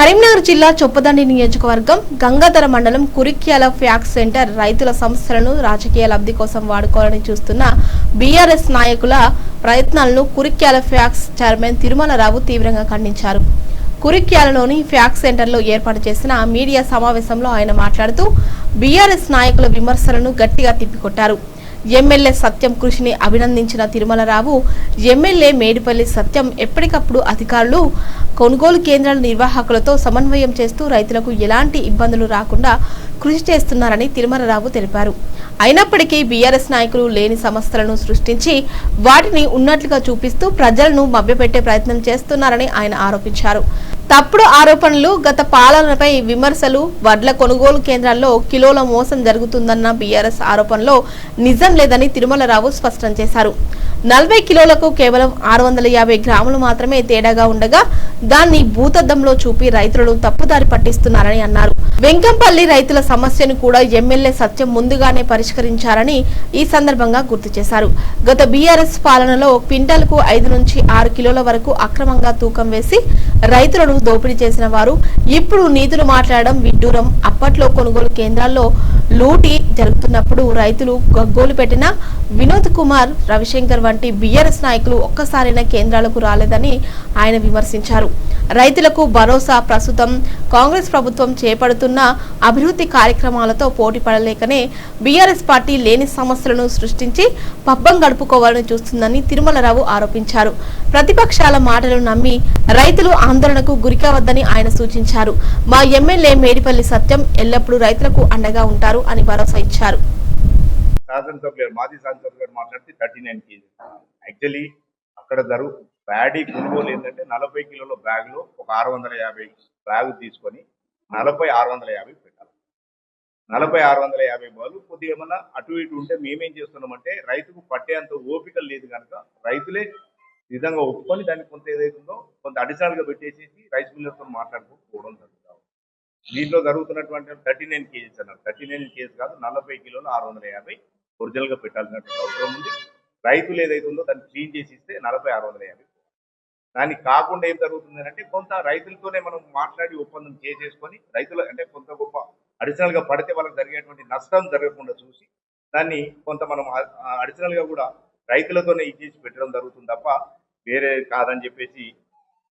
కరీంనగర్ జిల్లా చొప్పదండి నియోజకవర్గం గంగాధర మండలం కురిక్యాల ఫ్యాక్స్ సెంటర్ రైతుల సమస్యలను రాజకీయ లబ్ధి కోసం వాడుకోవాలని చూస్తున్న బీఆర్ఎస్ నాయకుల ప్రయత్నాలను కురిక్యాల ఫ్యాక్స్ చైర్మన్ తిరుమలరావు తీవ్రంగా ఖండించారు. కురిక్యాలలోని ఫ్యాక్స్ సెంటర్లో ఏర్పాటు చేసిన మీడియా సమావేశంలో ఆయన మాట్లాడుతూ బీఆర్ఎస్ నాయకుల విమర్శలను గట్టిగా తిప్పికొట్టారు. ఎమ్మెల్యే సత్యం కృషిని అభినందించిన తిరుమలరావు ఎమ్మెల్యే మేడిపల్లి సత్యం ఎప్పటికప్పుడు అధికారులు కొనుగోలు కేంద్రాల నిర్వాహకులతో సమన్వయం చేస్తూ రైతులకు ఎలాంటి ఇబ్బందులు రాకుండా కృషి చేస్తున్నారని తిరుమలరావు తెలిపారు. అయినప్పటికీ బీఆర్ఎస్ నాయకులు లేని సమస్యలను సృష్టించి వాటిని ఉన్నట్లుగా చూపిస్తూ ప్రజలను మభ్యపెట్టే ప్రయత్నం చేస్తున్నారని ఆయన ఆరోపించారు. తప్పుడు ఆరోపణలు గత పాలనపై విమర్శలు వడ్ల కొనుగోలు కేంద్రాల్లో కిలోల మోసం జరుగుతుందన్న బీఆర్ఎస్ ఆరోపణలో నిజం లేదని తిరుమలరావు స్పష్టం చేశారు. నలభై కిలోలకు కేవలం ఆరు వందల యాభై గ్రాములు మాత్రమే తేడాగా ఉండగా దాన్ని భూతద్దంలో చూపి రైతులను తప్పుదారి పట్టిస్తున్నారని అన్నారు. వెంకంపల్లి రైతుల సమస్యను కూడా ఎమ్మెల్యే సత్యం ముందుగానే పరిష్కరించారని ఈ సందర్భంగా గుర్తు చేశారు. గత బీఆర్ఎస్ పాలనలో క్వింటాల్కు ఐదు నుంచి ఆరు కిలోల వరకు అక్రమంగా తూకం వేసి రైతులను దోపిడీ చేసిన వారు ఇప్పుడు నీతులు మాట్లాడడం విడ్డూరం. అప్పట్లో కొనుగోలు కేంద్రాల్లో లూటీ జరుగుతున్నప్పుడు రైతులు గగ్గోలు పెట్టిన వినోద్ కుమార్ రవిశంకర్ వంటి బీఆర్ఎస్ నాయకులు ఒక్కసారైనా కేంద్రాలకు రాలేదని ఆయన విమర్శించారు. రైతులకు భరోసా ప్రస్తుతం కాంగ్రెస్ ప్రభుత్వం చేపడుతున్న అభివృద్ధి కార్యక్రమాలతో పోటీ పడలేకనే బీఆర్ఎస్ పార్టీ లేని సమస్యలను సృష్టించి పబ్బం గడుపుకోవాలని చూస్తుందని తిరుమలరావు ఆరోపించారు. ప్రతిపక్షాల మాటలు నమ్మి రైతులు ఆందోళనకు గురికావద్దని ఆయన సూచించారు. మా ఎమ్మెల్యే మేడిపల్లి సత్యం ఎల్లప్పుడూ రైతులకు అండగా ఉంటారు. అని భరోసా ఇచ్చారు. శాసనసభ్యులు గారు మాజీ శాసనసభ్యులు మాట్లాడితే థర్టీ నైన్ కేజీ యాక్చువల్లీ అక్కడ జరుగు ప్యాడీ కొనుగోలు ఏంటంటే నలభై కిలోల బ్యాగ్లో ఒక ఆరు వందల యాభై బ్యాగ్ తీసుకొని నలభై ఆరు వందల యాభై పెట్టాలి. నలభై ఆరు వందల యాభై బాలు కొద్దిగా ఏమన్నా అటు ఇటు ఉంటే మేమేం చేస్తున్నామంటే రైతుకు పట్టేంత ఓపిక లేదు కనుక రైతులే ఈ విధంగా ఒప్పుకొని దానికి కొంత ఏదైతుందో కొంత అడిషనల్గా పెట్టేసేసి రైస్ మిల్లర్తో మాట్లాడుకోకపోవడం జరుగుతుంది. దీంట్లో జరుగుతున్నటువంటి థర్టీ నైన్ కేజీస్ అన్నారు. థర్టీ నైన్ కేజీస్ కాదు నలభై కిలోలు ఆరు వందల యాభై ఒరిజినల్గా పెట్టాల్సినటువంటి అవసరం ఉంది. రైతులు ఏదైతే ఉందో దాన్ని క్లీన్ చేసి ఇస్తే నలభై ఆరు వందల యాభై. దానికి కాకుండా ఏం జరుగుతుంది అంటే కొంత రైతులతోనే మనం మాట్లాడి ఒప్పందం చేసేసుకొని రైతులు అంటే కొంత గొప్ప అడిషనల్గా పడితే వాళ్ళకి జరిగేటువంటి నష్టం జరగకుండా చూసి దాన్ని కొంత మనం అడిషనల్గా కూడా రైతులతోనే ఇచ్చేసి పెట్టడం జరుగుతుంది తప్ప వేరే కాదని చెప్పేసి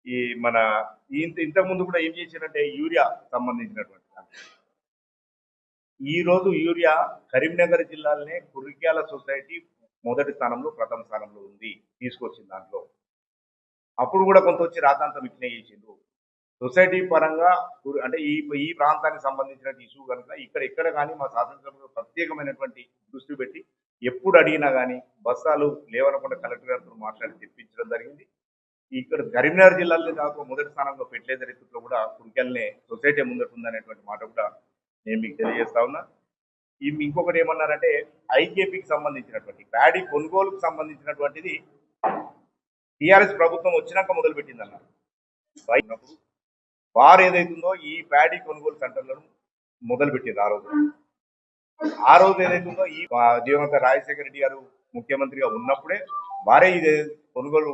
ఈ మన ఇంత ఇంతకు ముందు కూడా ఏం చేశారంటే యూరియా సంబంధించినటువంటి ఈ రోజు యూరియా కరీంనగర్ జిల్లాలోనే కురిక్యాల సొసైటీ మొదటి స్థానంలో ప్రథమ స్థానంలో ఉంది తీసుకొచ్చింది దాంట్లో. అప్పుడు కూడా కొంత వచ్చి రాతాంతం ఇట్లే చేసిండు సొసైటీ పరంగా అంటే ఈ ఈ ప్రాంతానికి సంబంధించిన ఇష్యూ కనుక ఇక్కడ ఎక్కడ కానీ మా శాసనసభలో ప్రత్యేకమైనటువంటి దృష్టి పెట్టి ఎప్పుడు అడిగినా కానీ బస్సాలు లేవనకుండా కలెక్టర్ గారితో మాట్లాడి తెప్పించడం జరిగింది. ఇక్కడ కరీంనగర్ జిల్లాలో కాక మొదటి స్థానంలో పెట్టలేదు రీతిలో కూడా కురికెల్నే సొసైటీ ముందటుందనేటువంటి మాట కూడా నేను మీకు తెలియజేస్తా ఉన్నా. ఈ ఇంకొకటి ఏమన్నారంటే ఐకేపీకి సంబంధించినటువంటి ప్యాడీ కొనుగోలుకు సంబంధించినటువంటిది టిఆర్ఎస్ ప్రభుత్వం వచ్చినాక మొదలు పెట్టింది అన్నారు ఉన్నప్పుడు వారు ఏదైతుందో ఈ ప్యాడీ కొనుగోలు సెంటర్లను మొదలు పెట్టింది ఆ రోజు. ఆ రోజు ఏదైతుందో ఈ ఆ, దివంగత రాజశేఖర రెడ్డి గారు ముఖ్యమంత్రిగా ఉన్నప్పుడే వారే ఇది కొనుగోలు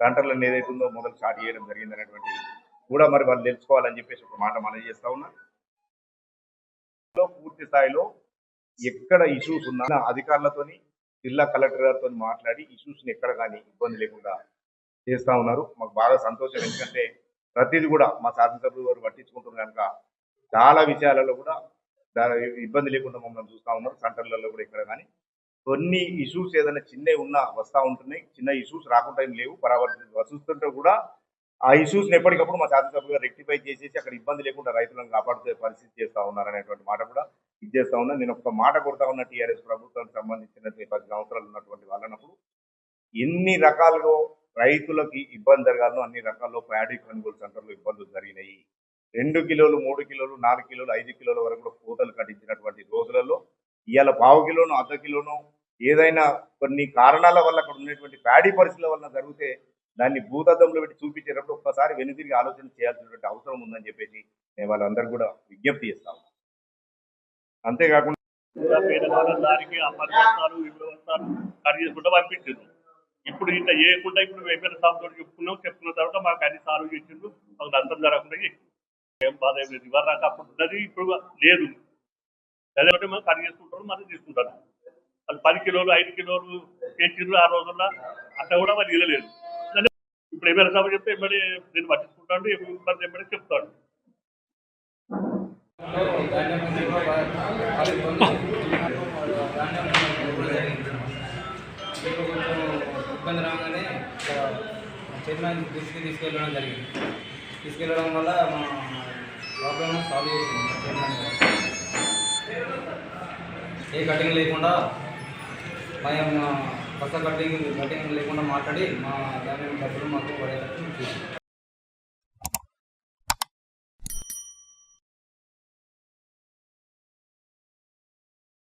సెంటర్లను ఏదైతుందో మొదలు స్టార్ట్ చేయడం జరిగింది అనేటువంటి కూడా మరి వాళ్ళు తెలుసుకోవాలని చెప్పేసి ఒక మాట మనం చేస్తా ఉన్నా. పూర్తి స్థాయిలో ఎక్కడ ఇష్యూస్ ఉన్నా అధికారులతోని జిల్లా కలెక్టర్ గారితో మాట్లాడి ఇష్యూస్ని ఎక్కడ కానీ ఇబ్బంది లేకుండా చేస్తా ఉన్నారు. మాకు బాగా సంతోషం. ఎందుకంటే ప్రతిదీ కూడా మా శాసనసభ్యులు వారు పట్టించుకుంటున్నారు కనుక చాలా విషయాలలో కూడా ఇబ్బంది లేకుండా మమ్మల్ని చూస్తా ఉన్నారు. సెంటర్లలో కూడా ఇక్కడ కానీ కొన్ని ఇష్యూస్ ఏదైనా చిన్నవి ఉన్నా వస్తా ఉంటున్నాయి. చిన్న ఇష్యూస్ రాకుండా ఏం లేవు. పరావర్తి వస్తుంటే కూడా ఆ ఇష్యూస్ ఎప్పటికప్పుడు మా శాసనసభ్యులు రెక్టిఫై చేసేసి అక్కడ ఇబ్బంది లేకుండా రైతులను కాపాడుతూ పరిస్థితి చేస్తా ఉన్నారనేటువంటి మాట కూడా ఇది చేస్తా ఉన్నా. నేను ఒక మాట కొడతా ఉన్న టీఆర్ఎస్ ప్రభుత్వానికి సంబంధించిన పది సంవత్సరాలు ఉన్నటువంటి వాళ్ళనప్పుడు ఎన్ని రకాలుగా రైతులకి ఇబ్బంది జరగాలో అన్ని రకాల్లో ప్యాడీ కొనుగోలు సెంటర్లో ఇబ్బందులు జరిగినాయి. రెండు కిలోలు మూడు కిలోలు నాలుగు కిలోలు ఐదు కిలోల వరకు కూడా కోతలు కట్టించినటువంటి రోజులలో ఇవాళ పావు కిలోను అర్ధ కిలోను ఏదైనా కొన్ని కారణాల వల్ల అక్కడ ఉన్నటువంటి ప్యాడీ పరిస్థితుల వల్ల జరిగితే దాన్ని భూతద్దంలో పెట్టి చూపించేటప్పుడు ఒక్కసారి వెనుదిరిగి ఆలోచన చేయాల్సినటువంటి అవసరం ఉందని చెప్పేసి నేను వాళ్ళందరూ కూడా విజ్ఞప్తి చేస్తాను అంతేకాకుండా దానికి అపరివర్తాలు వివరిస్తాలు చేసుకుంటూ పంపించారు ఇప్పుడు ఇంత చేయకుండా ఇప్పుడు ఎమ్మెల్యే సాగుతో చెప్పుకున్నాం చెప్పుకున్న తర్వాత మాకు అన్ని సాల్వ్ చేసిండు మాకు నష్టం జరగకుండా ఏం బాధ ఏం లేదు. ఇవ్వరాక అప్పుడు ఉన్నది ఇప్పుడు లేదు. అదే ఒకటి మనం కట్ చేసుకుంటారు మరి తీసుకుంటారు. కిలోలు ఐదు కిలోలు కేజీలు ఆ రోజుల్లో. అట్లా కూడా మరి ఇదలేదు కానీ ఇప్పుడు ఎమ్మెల్యే సభ చెప్తే ఎమ్మెల్యే నేను పట్టించుకుంటాడు ఇబ్బంది ఎమ్మెల్యే చెప్తాడు. ఇబ్బంది రాగానే చైర్మన్ దృష్టికి తీసుకెళ్ళడం జరిగింది. తీసుకెళ్ళడం వల్ల మా ప్రాబ్లమ్ సాల్వ్ చేసింది చైర్మన్ ఏ కటింగ్ లేకుండా మేము కొత్త కటింగ్ కటింగ్ లేకుండా మాట్లాడి మా దాని డబ్బులు మాకు పడేటట్టు చూసింది.